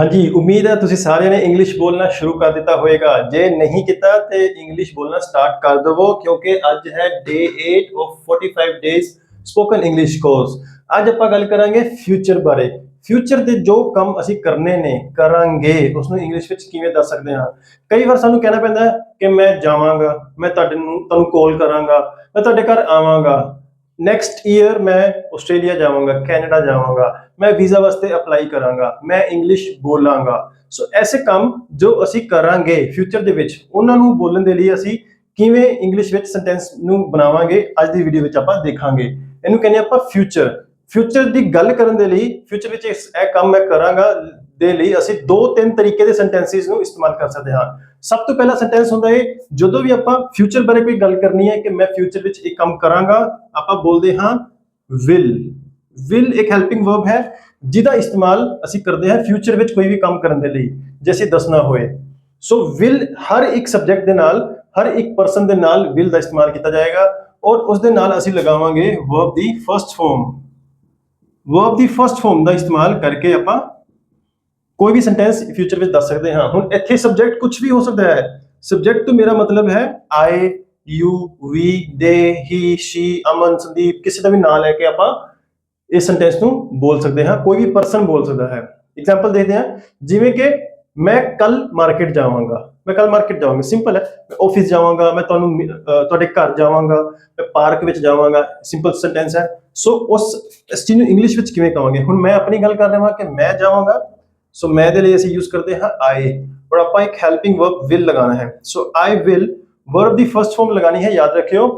ਹਾਂਜੀ, ਉਮੀਦ ਹੈ ਤੁਸੀਂ ਸਾਰਿਆਂ ਨੇ ਇੰਗਲਿਸ਼ ਬੋਲਣਾ ਸ਼ੁਰੂ ਕਰ ਦਿੱਤਾ ਹੋਵੇਗਾ। ਜੇ ਨਹੀਂ ਕੀਤਾ ਤੇ ਇੰਗਲਿਸ਼ ਬੋਲਣਾ ਸਟਾਰਟ ਕਰ ਦਵੋ, ਕਿਉਂਕਿ ਅੱਜ ਹੈ day 8 of 45 days spoken English course ਅੱਜ ਆਪਾਂ ਗੱਲ ਕਰਾਂਗੇ ਫਿਊਚਰ ਬਾਰੇ। ਫਿਊਚਰ ਦੇ ਜੋ ਕੰਮ ਅਸੀਂ ਕਰਨੇ ਨੇ, ਕਰਾਂਗੇ। ਉਸ ਨੂੰ ਇੰਗਲਿਸ਼ ਵਿੱਚ ਕਿਵੇਂ ਦੱਸ ਸਕਦੇ ਹਾਂ? ਕਈ ਵਾਰ ਸਾਨੂੰ ਕਹਿਣਾ ਪੈਂਦਾ ਕਿ ਮੈਂ ਜਾਵਾਂਗਾ, ਮੈਂ ਤੁਹਾਡੇ ਨੂੰ, ਤੁਹਾਨੂੰ ਕਾਲ ਕਰਾਂਗਾ, ਮੈਂ ਤੁਹਾਡੇ ਘਰ ਆਵਾਂਗਾ। ਨੈਕਸਟ ਈਅਰ ਮੈਂ ਆਸਟ੍ਰੇਲੀਆ ਜਾਵਾਂਗਾ ਕੈਨੇਡਾ ਜਾਵਾਂਗਾ, ਮੈਂ ਵੀਜ਼ਾ ਵਾਸਤੇ ਅਪਲਾਈ ਕਰਾਂਗਾ, ਮੈਂ ਇੰਗਲਿਸ਼ ਬੋਲਾਂਗਾ। ਸੋ ਐਸੇ ਕੰਮ ਜੋ ਅਸੀਂ ਕਰਾਂਗੇ ਫਿਊਚਰ ਦੇ ਵਿੱਚ, ਉਹਨਾਂ ਨੂੰ ਬੋਲਣ ਦੇ ਲਈ ਅਸੀਂ ਕਿਵੇਂ ਇੰਗਲਿਸ਼ ਵਿੱਚ ਸੈਂਟੈਂਸ ਨੂੰ ਬਣਾਵਾਂਗੇ, ਅੱਜ ਦੀ ਵੀਡੀਓ ਵਿੱਚ ਆਪਾਂ ਦੇਖਾਂਗੇ। ਇਹਨੂੰ ਕਹਿੰਦੇ ਆਪਾਂ ਫਿਊਚਰ ਫਿਊਚਰ ਦੀ ਗੱਲ ਕਰਨ ਦੇ ਲਈ ਫਿਊਚਰ ਵਿੱਚ ਇਸ ਇਹ ਕੰਮ ਮੈਂ ਕਰਾਂਗਾ ਦੇ ਲਈ ਅਸੀਂ ਦੋ ਤਿੰਨ ਤਰੀਕੇ ਦੇ ਸੈਂਟੈਂਸਿਸ ਨੂੰ ਇਸਤੇਮਾਲ ਕਰ ਸਕਦੇ ਹਾਂ। ਸਭ ਤੋਂ ਪਹਿਲਾ ਸੈਂਟੈਂਸ ਹੁੰਦਾ ਹੈ, ਜਦੋਂ ਵੀ ਆਪਾਂ ਫਿਊਚਰ ਬਾਰੇ ਕੋਈ ਗੱਲ ਕਰਨੀ ਹੈ ਕਿ ਮੈਂ ਫਿਊਚਰ ਵਿੱਚ ਇਹ ਕੰਮ ਕਰਾਂਗਾ, ਆਪਾਂ ਬੋਲਦੇ ਹਾਂ ਵਿਲ ਵਿਲ ਇੱਕ ਹੈਲਪਿੰਗ ਵਰਬ ਹੈ, ਜਿਹਦਾ ਇਸਤੇਮਾਲ ਅਸੀਂ ਕਰਦੇ ਹਾਂ ਫਿਊਚਰ ਵਿੱਚ ਕੋਈ ਵੀ ਕੰਮ ਕਰਨ ਦੇ ਲਈ ਜੈਸੇ ਦੱਸਣਾ ਹੋਏ। ਸੋ ਵਿਲ ਹਰ ਇੱਕ ਸਬਜੈਕਟ ਦੇ ਨਾਲ, ਹਰ ਇੱਕ ਪਰਸਨ ਦੇ ਨਾਲ ਵਿਲ ਦਾ ਇਸਤੇਮਾਲ ਕੀਤਾ ਜਾਏਗਾ ਔਰ ਉਸ ਦੇ ਨਾਲ ਅਸੀਂ ਲਗਾਵਾਂਗੇ ਵਰਬ ਦੀ ਫਰਸਟ ਫਾਰਮ ਵਰਬ ਦੀ ਫਰਸਟ ਫਾਰਮ ਦਾ ਇਸਤੇਮਾਲ ਕਰਕੇ ਆਪਾਂ ਕੋਈ ਵੀ ਸੈਂਟੈਂਸ ਫਿਊਚਰ ਵਿੱਚ ਦੱਸ ਸਕਦੇ ਹਾਂ। ਹੁਣ ਇੱਥੇ ਸਬਜੈਕਟ ਕੁਝ ਵੀ ਹੋ ਸਕਦਾ ਹੈ। ਸਬਜੈਕਟ ਤੋਂ ਮੇਰਾ ਮਤਲਬ ਹੈ ਆਈ ਯੂ ਵੀ ਦੇ ਹੀ ਸ਼ੀ ਅਮਨ, ਸੰਦੀਪ, ਕਿਸੇ ਦਾ ਵੀ ਨਾਮ ਲੈ ਕੇ ਆਪਾਂ ਇਸ ਸੈਂਟੈਂਸ ਨੂੰ ਬੋਲ ਸਕਦੇ ਹਾਂ। ਕੋਈ ਵੀ ਪਰਸਨ ਬੋਲ ਸਕਦਾ ਹੈ। ਐਗਜ਼ਾਮਪਲ ਦੇਖਦੇ ਹਾਂ। ਜਿਵੇਂ ਕਿ ਮੈਂ ਕੱਲ ਮਾਰਕੀਟ ਜਾਵਾਂਗਾ। ਮੈਂ ਕੱਲ ਮਾਰਕੀਟ ਜਾਵਾਂਗਾ। ਸਿੰਪਲ ਹੈ। ਮੈਂ ਆਫਿਸ ਜਾਵਾਂਗਾ। ਮੈਂ ਤੁਹਾਨੂੰ ਤੁਹਾਡੇ ਘਰ ਜਾਵਾਂਗਾ। ਮੈਂ ਪਾਰਕ ਵਿੱਚ ਜਾਵਾਂਗਾ। ਸਿੰਪਲ ਸੈਂਟੈਂਸ ਹੈ। ਸੋ ਉਸ ਇਸ ਚੀਜ਼ ਨੂੰ ਇੰਗਲਿਸ਼ ਵਿੱਚ ਕਿਵੇਂ ਕਹਾਂਗੇ? ਹੁਣ ਮੈਂ ਆਪਣੀ ਗੱਲ ਕਰ ਰਿਹਾ ਹਾਂ ਕਿ ਮੈਂ ਜਾਵਾਂਗਾ ਸੋ ਮੈਂ ਦੇ ਲਈ ਅਸੀਂ ਯੂਜ਼ ਕਰਦੇ ਹਾਂ ਆਈ ਔਰ ਆਪਾਂ ਇੱਕ ਹੈਲਪਿੰਗ ਵਰਬ ਵਿਲ ਲਗਾਉਣਾ ਹੈ। ਸੋ ਆਈ ਵਿਲ ਵਰਬ ਦੀ ਫਰਸਟ ਫਾਰਮ ਲਗਾਣੀ ਹੈ, ਯਾਦ ਰੱਖਿਓ।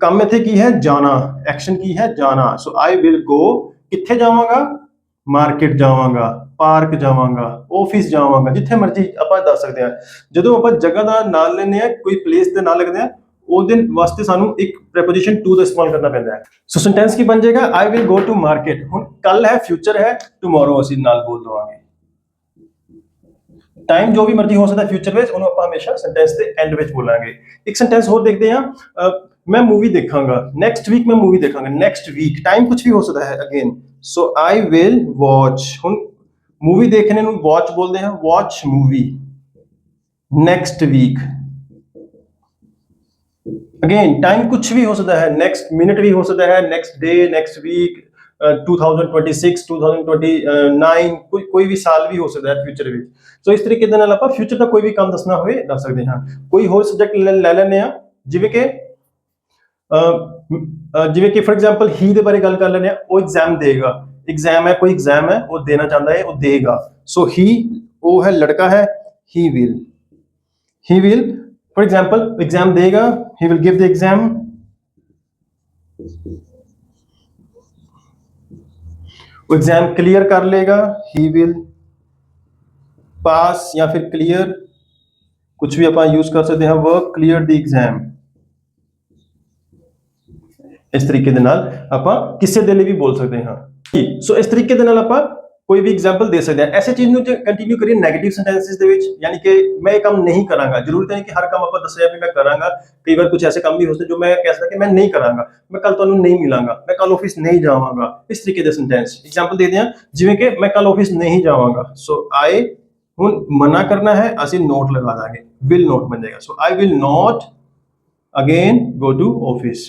ਕੰਮ ਇੱਥੇ ਕੀ ਹੈ? ਜਾਣਾ। ਐਕਸ਼ਨ ਕੀ ਹੈ? ਜਾਣਾ। ਸੋ ਆਈ ਵਿਲ ਗੋ ਕਿੱਥੇ ਜਾਵਾਂਗਾ? ਮਾਰਕੀਟ ਜਾਵਾਂਗਾ, ਪਾਰਕ ਜਾਵਾਂਗਾ ਆਫਿਸ ਜਾਵਾਂਗਾ, ਜਿੱਥੇ ਮਰਜ਼ੀ ਆਪਾਂ ਦੱਸ ਸਕਦੇ ਹਾਂ। ਜਦੋਂ ਆਪਾਂ ਜਗ੍ਹਾ ਦਾ ਨਾਮ ਲੈਂਦੇ ਆ ਕੋਈ ਪਲੇਸ ਦੇ ਨਾਲ ਲੱਗਦੇ ਆ ਉਹਦੇ ਵਾਸਤੇ ਸਾਨੂੰ ਇੱਕ ਪ੍ਰੈਪੋਜੀਸ਼ਨ ਟੂ ਦਾ ਇਸਤੇਮਾਲ ਕਰਨਾ ਪੈਂਦਾ ਹੈ। ਸੋ ਸੈਂਟੈਂਸ ਕੀ ਬਣ ਜਾਏਗਾ? I will go to market ਹੁਣ ਕੱਲ ਹੈ ਫਿਊਚਰ ਹੈ ਟੁਮਾਰੋ ਅਸੀਂ ਨਾਲ ਬੋਲ ਦਵਾਂਗੇ। ਟਾਈਮ ਜੋ ਵੀ ਮਰਜ਼ੀ ਹੋ ਸਕਦਾ ਫਿਊਚਰ ਵਿੱਚ, ਉਹਨੂੰ ਆਪਾਂ ਹਮੇਸ਼ਾ ਸੈਂਟੈਂਸ ਦੇ ਐਂਡ ਵਿੱਚ ਬੋਲਾਂਗੇ। ਇੱਕ ਸੈਂਟੈਂਸ ਹੋਰ ਦੇਖਦੇ ਹਾਂ। ਮੈਂ ਮੂਵੀ ਦੇਖਾਂਗਾ। ਨੈਕਸਟ ਵੀਕ ਮੈਂ ਮੂਵੀ ਦੇਖਾਂਗਾ। ਨੈਕਸਟ ਵੀਕ ਟਾਈਮ ਕੁਝ ਵੀ ਹੋ ਸਕਦਾ ਹੈ again so I will watch ਹੁਣ ਮੂਵੀ ਦੇਖਣੇ ਨੂੰ ਵਾਚ ਬੋਲਦੇ ਹਾਂ। Watch movie next week again time ਕੁਝ ਵੀ ਹੋ ਸਕਦਾ ਹੈ। ਨੈਕਸਟ ਮਿੰਟ ਵੀ ਹੋ ਸਕਦਾ ਹੈ। ਨੈਕਸਟ ਡੇ ਨੈਕਸਟ ਵੀਕ 2026 2029 ਕੋਈ ਕੋਈ ਵੀ ਸਾਲ ਵੀ ਹੋ ਸਕਦਾ ਹੈ ਫਿਊਚਰ ਵਿੱਚ। ਸੋ ਇਸ ਤਰੀਕੇ ਦੇ ਨਾਲ ਆਪਾਂ ਫਿਊਚਰ ਦਾ ਕੋਈ ਵੀ ਕੰਮ ਦੱਸਣਾ ਹੋਵੇ, ਦੱਸ ਸਕਦੇ ਹਾਂ। ਕੋਈ ਹੋਰ ਸਬਜੈਕਟ ਲੈ ਲੈਂਦੇ ਆ ਜਿਵੇਂ ਕਿ ਜਿਵੇਂ ਕਿ ਫੋਰ ਐਗਜ਼ਾਮਪਲ ਹੀ ਦੇ ਬਾਰੇ ਗੱਲ ਕਰ ਲੈਂਦੇ ਆ ਉਹ ਐਗਜ਼ਾਮ ਦੇਗਾ। ਐਗਜ਼ਾਮ ਹੈ, ਕੋਈ ਐਗਜ਼ਾਮ ਹੈ, ਉਹ ਦੇਣਾ ਚਾਹੁੰਦਾ ਹੈ, ਉਹ ਦੇਗਾ। ਸੋ ਹੀ ਉਹ ਹੈ, ਲੜਕਾ ਹੈ he will he will for example exam ਦੇਗਾ he will give the exam exam clear कर लेगा he will पास या फिर क्लियर कुछ भी ਆਪਾਂ यूज ਕਰ ਸਕਦੇ ਹਾਂ work clear the exam ਇਸ ਤਰੀਕੇ ਦੇ ਨਾਲ ਆਪਾਂ ਕਿਸੇ ਦੇ ਲਈ ਵੀ ਬੋਲ ਸਕਦੇ ਹਾਂ ਸੋ ਇਸ ਤਰੀਕੇ ਦੇ ਨਾਲ ਆਪਾਂ ਕੋਈ ਵੀ ਐਗਜ਼ਾਮਪਲ ਦੇ ਸਕਦੇ ਹਾਂ ਐਸੇ ਚੀਜ਼ ਨੂੰ ਕੰਟੀਨਿਊ ਕਰੀਏ 네ਗੇਟਿਵ ਸੈਂਟੈਂਸਸ ਦੇ ਵਿੱਚ, ਯਾਨੀ ਕਿ ਮੈਂ ਇਹ ਕੰਮ ਨਹੀਂ ਕਰਾਂਗਾ। ਜ਼ਰੂਰਤ ਨਹੀਂ ਕਿ ਹਰ ਕੰਮ ਆਪਾਂ ਦੱਸਿਆ ਵੀ ਮੈਂ ਕਰਾਂਗਾ। ਕਈ ਵਾਰ ਕੁਝ ਐਸੇ ਕੰਮ ਵੀ ਹੋ ਸਕਦੇ ਜੋ ਮੈਂ ਕਹਿ ਸਕਦਾ ਕਿ ਮੈਂ ਨਹੀਂ ਕਰਾਂਗਾ। ਮੈਂ ਕੱਲ ਤੁਹਾਨੂੰ ਨਹੀਂ ਮਿਲਾਂਗਾ। ਮੈਂ ਕੱਲ ਆਫਿਸ ਨਹੀਂ ਜਾਵਾਂਗਾ। ਇਸ ਤਰੀਕੇ ਦੇ ਸੈਂਟੈਂਸ ਐਗਜ਼ਾਮਪਲ ਦੇ ਦਿਆਂ, ਜਿਵੇਂ ਕਿ ਮੈਂ ਕੱਲ ਆਫਿਸ ਨਹੀਂ ਜਾਵਾਂਗਾ। ਸੋ ਆਈ ਹੁਣ ਮਨਾ ਕਰਨਾ ਹੈ, ਅਸੀਂ ਨੋਟ ਲਗਾ ਦਾਂਗੇ। ਵਿਲ ਨੋਟ ਬਣ ਜਾਏਗਾ। So I will not again go to office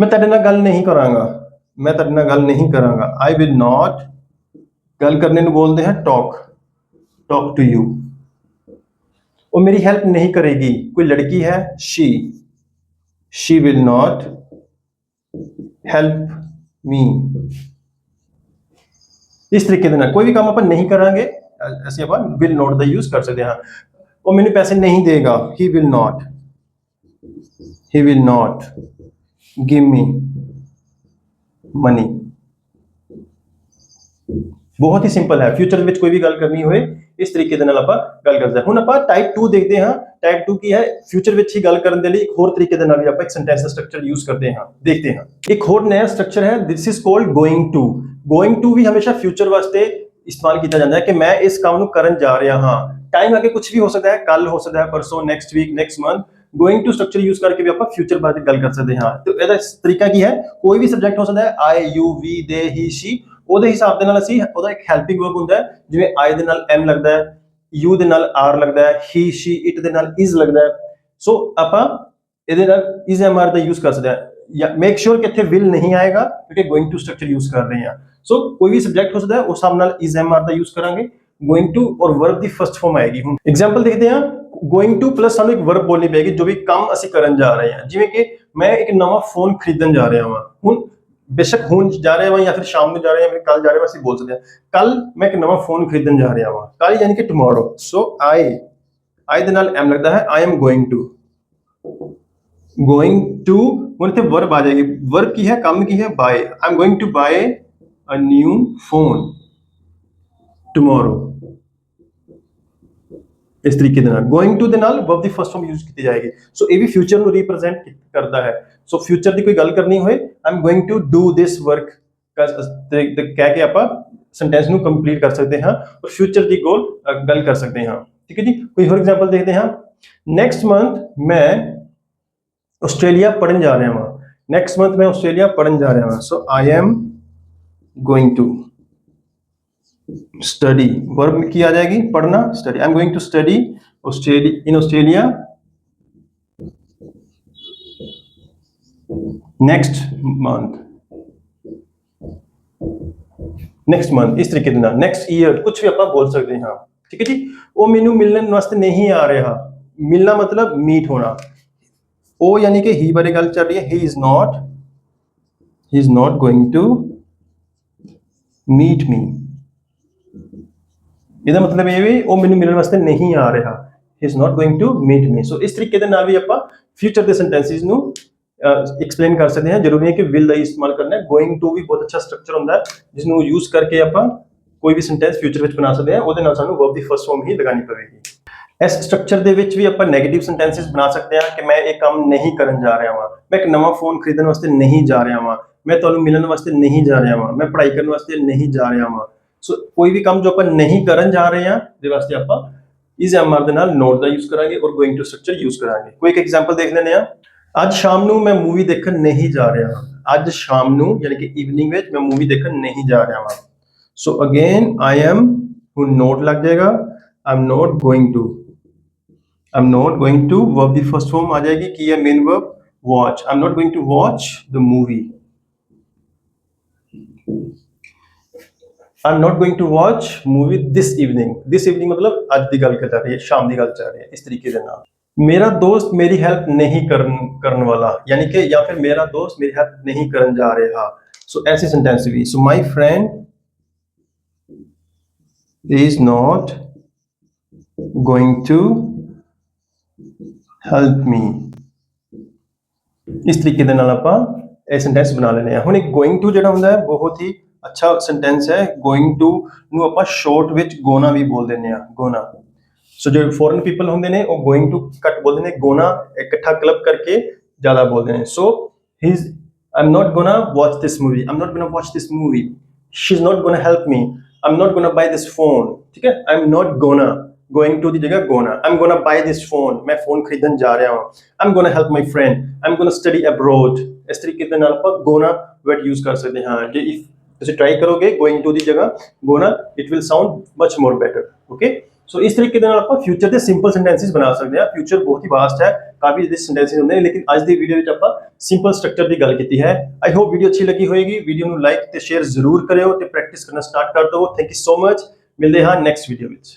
ਮੈਂ ਤੁਹਾਡੇ ਨਾਲ ਗੱਲ ਨਹੀਂ ਕਰਾਂਗਾ। ਮੈਂ ਤੁਹਾਡੇ ਨਾਲ ਗੱਲ ਨਹੀਂ ਕਰਾਂਗਾ ਆਈ ਵਿਲ ਨਾਟ ਗੱਲ ਕਰਨੇ ਨੂੰ ਬੋਲਦੇ ਹਾਂ ਟਾਕ ਟਾਕ ਟੂ ਯੂ ਉਹ ਮੇਰੀ ਹੈਲਪ ਨਹੀਂ ਕਰੇਗੀ ਕੋਈ ਲੜਕੀ ਹੈ she she will not help me ਇਸ ਤਰੀਕੇ ਦੇ ਨਾਲ ਕੋਈ ਵੀ ਕੰਮ ਆਪਾਂ ਨਹੀਂ ਕਰਾਂਗੇ ਅ- ਅਸੀਂ ਆਪਾਂ ਵਿਲ ਨਾਟ ਦਾ ਯੂਜ਼ ਕਰ ਸਕਦੇ ਹਾਂ ਉਹ ਮੈਨੂੰ ਪੈਸੇ ਨਹੀਂ ਦੇਗਾ he will not he will not give me money. ਬਹੁਤ ਹੀ ਸਿੰਪਲ ਹੈ। ਫਿਊਚਰ ਵਿੱਚ ਕੋਈ ਵੀ ਗੱਲ ਕਰਨੀ ਹੋਏ, ਇਸ ਤਰੀਕੇ ਦੇ ਨਾਲ ਆਪਾਂ ਗੱਲ ਕਰਦੇ ਹਾਂ। ਹੁਣ ਆਪਾਂ ਟਾਈਪ 2 ਦੇਖਦੇ ਹਾਂ। ਟਾਈਪ 2 ਕੀ ਹੈ? ਫਿਊਚਰ ਵਿੱਚ ਹੀ ਗੱਲ ਕਰਨ ਦੇ ਲਈ ਇੱਕ ਹੋਰ ਤਰੀਕੇ ਦੇ ਨਾਲ ਵੀ ਆਪਾਂ ਇੱਕ ਸੈਂਟੈਂਸ ਸਟਰਕਚਰ ਯੂਜ਼ ਕਰਦੇ ਹਾਂ। ਦੇਖਦੇ ਹਾਂ। ਇੱਕ ਹੋਰ ਨਵਾਂ ਸਟਰਕਚਰ ਹੈ। This is called going to going to ਵੀ ਹਮੇਸ਼ਾ ਫਿਊਚਰ ਵਾਸਤੇ ਇਸਤੇਮਾਲ ਕੀਤਾ ਜਾਂਦਾ ਹੈ ਕਿ ਮੈਂ ਇਸ ਕੰਮ ਨੂੰ ਕਰਨ ਜਾ ਰਿਹਾ ਹਾਂ। ਟਾਈਮ ਅੱਗੇ ਕੁਝ ਵੀ ਹੋ ਸਕਦਾ ਹੈ। ਕੱਲ ਹੋ ਸਕਦਾ ਹੈ, ਪਰਸੋਂ next week next month going to structure use ਕਰਕੇ ਵੀ ਆਪਾਂ ਫਿਊਚਰ ਬਾਰੇ ਗੱਲ ਕਰ ਸਕਦੇ ਹਾਂ। ਤੇ ਇਹਦਾ ਤਰੀਕਾ ਕੀ ਹੈ? ਕੋਈ ਵੀ ਸਬਜੈਕਟ ਹੋ ਸਕਦਾ ਹੈ ਆਈ ਯੂ ਵੀ ਦੇ ਹੀ ਸ਼ੀ ਉਹਦੇ ਹਿਸਾਬ ਦੇ ਨਾਲ ਅਸੀਂ ਉਹਦਾ ਇੱਕ ਹੈਲਪਿੰਗ ਵਰਬ ਹੁੰਦਾ ਹੈ, ਜਿਵੇਂ I ਦੇ ਨਾਲ ਐਮ ਲੱਗਦਾ ਹੈ you ਦੇ ਨਾਲ ਆਰ ਲੱਗਦਾ ਹੈ, he, she, it ਦੇ ਨਾਲ is ਲੱਗਦਾ ਹੈ। ਸੋ ਆਪਾਂ ਇਹਦੇ ਨਾਲ is am are ਦਾ ਯੂਜ਼ ਕਰ ਸਕਦੇ ਹਾਂ। ਜਾਂ ਮੇਕ ਸ਼ੋਰ ਕਿ ਇੱਥੇ ਵਿਲ ਨਹੀਂ ਆਏਗਾ, ਕਿਉਂਕਿ ਗੋਇੰਗ ਟੂ ਸਟਰਕਚਰ ਯੂਜ਼ ਕਰ ਰਹੇ ਹਾਂ। ਸੋ ਕੋਈ ਵੀ ਸਬਜੈਕਟ ਹੋ ਸਕਦਾ ਹੈ, ਉਸ ਹਿਸਾਬ ਨਾਲ ਇਜ਼ ਐਮ ਆਰ ਦਾ ਯੂਜ਼ ਕਰਾਂਗੇ। ਗੋਇੰਗ ਟੂ ਔਰ ਵਰਬ ਦੀ ਫਰਸਟ ਫਾਰਮ ਆਏਗੀ ਹੁਣ। ਐਗਜ਼ਾਮਪਲ ਦੇਖਦੇ ਹਾਂ। ਗੋਇੰਗ ਟੂ ਪਲੱਸ ਸਾਨੂੰ ਇੱਕ ਵਰਬ ਬੋਲਣੀ ਪਏਗੀ ਜੋ ਵੀ ਕੰਮ ਅਸੀਂ ਕਰਨ ਜਾ ਰਹੇ ਹਾਂ। ਜਿਵੇਂ ਕਿ ਮੈਂ ਇੱਕ ਨਵਾਂ ਫੋਨ ਖਰੀਦਣ ਜਾ ਰਿਹਾ ਹਾਂ ਹੁਣ ਬੇਸ਼ੱਕ ਹੁਣ ਜਾ ਰਿਹਾ ਹਾਂ ਜਾਂ ਫਿਰ ਸ਼ਾਮ ਨੂੰ ਜਾ ਰਿਹਾ ਹਾਂ ਫਿਰ ਕੱਲ ਜਾ ਰਿਹਾ ਹਾਂ ਅਸੀਂ ਬੋਲ ਸਕਦੇ ਹਾਂ। ਕੱਲ ਮੈਂ ਇੱਕ ਨਵਾਂ ਫੋਨ ਖਰੀਦਣ ਜਾ ਰਿਹਾ ਹਾਂ ਕੱਲ ਯਾਨੀ ਕਿ ਟੁਮਾਰੋ ਸੋ ਆਈ ਆਈ ਦੇ ਨਾਲ ਐਮ ਲੱਗਦਾ ਹੈ I am going to going to ਹੁਣ ਇੱਥੇ ਵਰਬ ਆ ਜਾਏਗੀ। ਵਰਬ ਕੀ ਹੈ, ਕੰਮ ਕੀ ਹੈ? Buy I am going to buy a new phone tomorrow ਇਸ ਤਰੀਕੇ ਦੇ ਨਾਲ। ਗੋਇੰਗ ਟੂ ਦੇ ਨਾਲ ਵਰਬ ਦੀ ਫਰਸਟ ਫਾਰਮ ਯੂਜ਼ ਕੀਤੀ ਜਾਏਗੀ। ਸੋ ਇਹ ਵੀ ਫਿਊਚਰ ਨੂੰ ਰਿਪਰੈਜ਼ੈਂਟ ਕਰਦਾ ਹੈ। ਸੋ ਫਿਊਚਰ ਦੀ ਕੋਈ ਗੱਲ ਕਰਨੀ ਹੋਏ I am going to do this work ਕਹਿ ਕੇ ਆਪਾਂ ਸੈਂਟੈਂਸ ਨੂੰ ਕੰਪਲੀਟ ਕਰ ਸਕਦੇ ਹਾਂ ਔਰ ਫਿਊਚਰ ਦੀ ਗੋਲ ਗੱਲ ਕਰ ਸਕਦੇ ਹਾਂ। ਠੀਕ ਹੈ ਜੀ? ਕੋਈ ਹੋਰ ਐਗਜ਼ਾਮਪਲ ਦੇਖਦੇ ਹਾਂ। ਨੈਕਸਟ ਮੰਥ ਮੈਂ ਆਸਟ੍ਰੇਲੀਆ ਪੜਨ ਜਾ ਰਿਹਾ ਹਾਂ ਨੈਕਸਟ ਮੰਥ ਮੈਂ ਆਸਟ੍ਰੇਲੀਆ ਪੜਨ ਜਾ ਰਿਹਾ ਹਾਂ so I am going to study verb में की आ जाएगी पढ़ना study I am going to study Australia in Australia next month next month ਇਸ ਤਰੀਕੇ ਦੇ ਨਾਲ ਨੈਕਸਟ ਈਅਰ ਕੁਝ ਵੀ ਆਪਾਂ ਬੋਲ ਸਕਦੇ ਹਾਂ ਠੀਕ ਹੈ ਜੀ ਉਹ ਮੈਨੂੰ ਮਿਲਣ ਵਾਸਤੇ ਨਹੀਂ ਆ ਰਿਹਾ ਮਿਲਣਾ ਮਤਲਬ ਮੀਟ ਹੋਣਾ ਉਹ ਯਾਨੀ ਕਿ ਹੀ ਬਾਰੇ ਗੱਲ ਚੱਲ ਰਹੀ ਹੈ he is not he is not going to meet me ਇਹਦਾ ਮਤਲਬ ਇਹ ਵੀ ਉਹ ਮੈਨੂੰ ਮਿਲਣ ਵਾਸਤੇ ਨਹੀਂ ਆ ਰਿਹਾ। He is not going to meet me so ਇਸ ਤਰੀਕੇ ਦੇ ਨਾਲ ਵੀ ਆਪਾਂ ਫਿਊਚਰ ਦੇ ਸੈਂਟੈਂਸਿਸ ਨੂੰ ਐਕਸਪਲੇਨ ਕਰ ਸਕਦੇ ਹਾਂ। ਜ਼ਰੂਰੀ ਹੈ ਕਿ ਵਿਲ ਦਾ ਹੀ ਇਸਤੇਮਾਲ ਕਰਨਾ ਹੈ। ਗੋਇੰਗ ਟੂ ਵੀ ਬਹੁਤ ਅੱਛਾ ਸਟਰਕਚਰ ਹੁੰਦਾ ਹੈ ਜਿਸ ਨੂੰ ਯੂਜ਼ ਕਰਕੇ ਆਪਾਂ ਕੋਈ ਵੀ ਸੈਂਟੈਂਸ ਫਿਊਚਰ ਵਿੱਚ ਬਣਾ ਸਕਦੇ ਹਾਂ। ਉਹਦੇ ਨਾਲ ਸਾਨੂੰ ਵਰਬ ਦੀ ਫਰਸਟ ਫਾਰਮ ਹੀ ਲਗਾਉਣੀ ਪਵੇਗੀ। ਇਸ ਸਟਰਕਚਰ ਦੇ ਵਿੱਚ ਵੀ ਆਪਾਂ 네ਗੇਟਿਵ ਸੈਂਟੈਂਸਸ ਬਣਾ ਸਕਦੇ ਹਾਂ ਕਿ ਮੈਂ ਇਹ ਕੰਮ ਨਹੀਂ ਕਰਨ ਜਾ ਰਿਹਾ ਹਾਂ ਮੈਂ ਇੱਕ ਨਵਾਂ ਫੋਨ ਖਰੀਦਣ ਵਾਸਤੇ ਨਹੀਂ ਜਾ ਰਿਹਾ ਹਾਂ ਮੈਂ ਤੁਹਾਨੂੰ ਮਿਲਣ ਵਾਸਤੇ ਨਹੀਂ ਜਾ ਰਿਹਾ ਹਾਂ ਮੈਂ ਪੜ੍ਹਾਈ ਕਰਨ ਵਾਸਤੇ ਨਹੀਂ ਜਾ ਰਿਹਾ ਹਾਂ ਸੋ ਕੋਈ ਵੀ ਕੰਮ ਜੋ ਆਪਾਂ ਨਹੀਂ ਕਰਨ ਜਾ ਰਹੇ ਹਾਂ, ਦੇ ਵਾਸਤੇ ਆਪਾਂ ਇਸ ਐਮਆਰ ਦੇ ਨਾਲ ਨੋਟ ਦਾ ਯੂਜ਼ ਕਰਾਂਗੇ ਔਰ ਗੋਇੰਗ ਟੂ ਸਟਰਕਚਰ ਯੂਜ਼ ਕਰਾਂਗੇ। ਕੋਈ ਇੱਕ ਐਗਜ਼ਾਮਪਲ ਦੇਖ ਲੈਂਦੇ ਆ ਅੱਜ ਸ਼ਾਮ ਨੂੰ ਮੈਂ ਮੂਵੀ ਦੇਖਣ ਨਹੀਂ ਜਾ ਰਿਹਾ। ਅੱਜ ਸ਼ਾਮ ਨੂੰ, ਯਾਨੀ ਕਿ ਈਵਨਿੰਗ ਵਿੱਚ ਮੈਂ ਮੂਵੀ ਦੇਖਣ ਨਹੀਂ ਜਾ ਰਿਹਾ ਹਾਂ ਸੋ ਅਗੇਨ ਆਈ ਐਮ ਹੁਣ ਨੋਟ ਲੱਗ ਜਾਏਗਾ। I am not going to I am not going to verb the first form ਆ ਜਾਏਗੀ। ਕੀ ਹੈ main verb watch I am not going to watch the movie I not going to watch movie this evening this evening ਮਤਲਬ ਅੱਜ ਦੀ ਗੱਲ ਕਰ ਰਹੀ ਹੈ ਸ਼ਾਮ ਦੀ ਗੱਲ ਚੱਲ ਰਹੀ ਹੈ ਇਸ ਤਰੀਕੇ ਦੇ ਨਾਲ ਮੇਰਾ ਦੋਸਤ ਮੇਰੀ ਹੈਲਪ ਨਹੀਂ ਕਰਨ ਕਰਨ ਵਾਲਾ ਯਾਨੀ ਕਿ ਜਾਂ ਫਿਰ ਮੇਰਾ ਦੋਸਤ ਮੇਰੀ ਹੈਲਪ ਨਹੀਂ ਕਰਨ ਜਾ ਰਿਹਾ ਸੋ ਐਸੀ sentence we so my friend is not going to help me ਇਸ ਤਰੀਕੇ ਦੇ ਨਾਲ ਆਪਾਂ ਇਹ ਸੈਂਟੈਂਸ ਬਣਾ ਲੈਣੇ ਆ ਹੁਣ ਇਹ ਗੋਇੰਗ ਟੂ ਜਿਹੜਾ ਹੁੰਦਾ ਹੈ ਬਹੁਤ ਹੀ ਅੱਛਾ ਸੈਂਟੈਂਸ ਹੈ ਗੋਇੰਗ ਟੂ ਨੂੰ ਆਪਾਂ ਸ਼ਾਰਟ ਵਿੱਚ ਗੋਨਾ ਵੀ ਬੋਲ ਦਿੰਦੇ ਆ ਗੋਨਾ। ਸੋ ਜੋ ਫੋਰਨ ਪੀਪਲ ਹੁੰਦੇ ਨੇ, ਉਹ ਗੋਇੰਗ ਟੂ ਘੱਟ ਬੋਲਦੇ ਨੇ, ਗੋਨਾ ਇਕੱਠਾ ਕਲਬ ਕਰਕੇ ਜ਼ਿਆਦਾ ਬੋਲਦੇ ਨੇ। So he is I'm not gonna watch this movie I'm not gonna watch this movie she is not gonna help me I'm not gonna buy this phone ਠੀਕ ਹੈ ਆਮ ਨਾਟ ਗੋਨਾ ਗੋਇੰਗ ਟੂ ਦੀ ਜਗ੍ਹਾ ਗੋਨਾ ਆਮ ਗੋਨਾ buy this phone ਮੈਂ phone ਖਰੀਦਣ ਜਾ ਰਿਹਾ ਹਾਂ I'm gonna help my friend I'm gonna study abroad ਇਸ ਤਰੀਕੇ ਦੇ ਨਾਲ ਆਪਾਂ ਗੋਨਾ ਵਰਡ ਯੂਜ਼ ਕਰ ਸਕਦੇ ਹਾਂ ਜੇ ਇਫ ਤੁਸੀਂ ਟਰਾਈ ਕਰੋਗੇ ਗੋਇੰਗ ਟੂ ਦੀ ਜਗ੍ਹਾ gonna it will sound much more better okay so ਇਸ ਤਰੀਕੇ ਦੇ ਨਾਲ ਆਪਾਂ ਫਿਊਚਰ ਦੇ ਸਿੰਪਲ ਸੈਂਟੈਂਸਿਸ ਬਣਾ ਸਕਦੇ ਹਾਂ। ਫਿਊਚਰ ਬਹੁਤ ਹੀ ਵਾਸਟ ਹੈ, ਕਾਫੀ ਜਿਹਦੇ ਸੈਂਟੈਂਸਿਸ ਹੁੰਦੇ ਨੇ, ਲੇਕਿਨ ਅੱਜ ਦੀ ਵੀਡੀਓ ਵਿੱਚ ਆਪਾਂ ਸਿੰਪਲ ਸਟਰਕਚਰ ਦੀ ਗੱਲ ਕੀਤੀ ਹੈ। ਆਈ ਹੋਪ ਵੀਡੀਓ ਅੱਛੀ ਲੱਗੀ ਹੋਵੇਗੀ ਵੀਡੀਓ ਨੂੰ ਲਾਈਕ ਤੇ ਸ਼ੇਅਰ ਜ਼ਰੂਰ ਕਰਿਓ ਤੇ ਪ੍ਰੈਕਟਿਸ ਕਰਨਾ ਸਟਾਰਟ ਕਰ ਦਿਓ। ਥੈਂਕ ਯੂ ਸੋ ਮਚ ਮਿਲਦੇ ਹਾਂ ਨੈਕਸਟ ਵੀਡੀਓ ਵਿੱਚ।